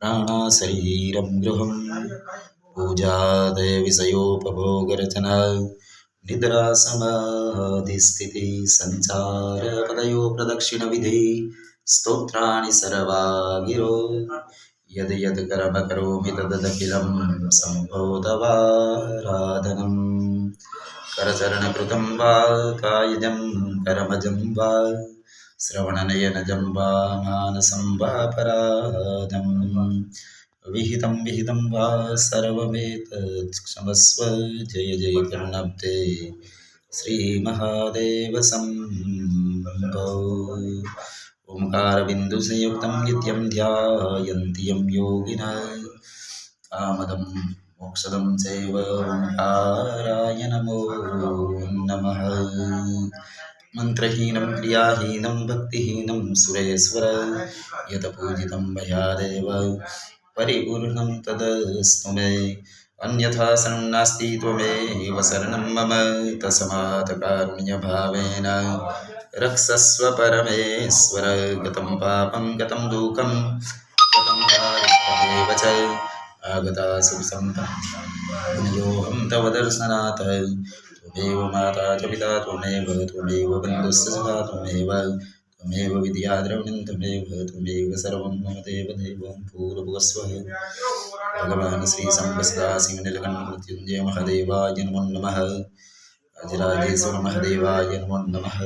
प्राणाशरीरं गृहं पूजादयविषयोपभोगरचना निद्रासमाधिस्थितिः सञ्चारपदयो प्रदक्षिणविधि स्तोत्राणि सर्वा गिरो यद् यद् कर्म करोमि तदखिलं सम्भोधवाराधनम् करचरणकृतं वा कायजं करमजं वा परादं विहितं विहितं वा सर्वमेतत् क्षमस्व जय जय करुणाब्दे। श्रीमहादेवसम्भो ओङ्कारबिन्दुसंयुक्तं नित्यं ध्यायन्ति यं योगिनः कामदं मोक्षदं चैव ओङ्काराय नमो नमः मन्त्रहीनं, क्रियाहीनं, भक्तिहीनं सुरेश्वर। यतपूजितं मयादेव परिपूर्णं तदस्तु मे। अन्यथा शरणं नास्ति त्वमेव शरणं मम। तस्मात् कारुण्यभावेन रक्षस्व परमेश्वर। गतं पापं, गतं दुःखं, गतं दारिद्र्यमेव आगता सुसम्पन्नयोऽहं तव दर्शनात् त्वमेव माता च पिता त्वमेव त्वमेव बन्धुश्च सखा त्वमेव। त्वमेव विद्या द्रविणं त्वमेव त्वमेव सर्वं मम देव देवं भगवान् महादेवाय नमो नमः। अजराजेश्वर महादेवाय नमो नमः।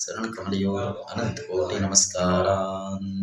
शरणकमलयो अनन्तकोटि नमस्कारान्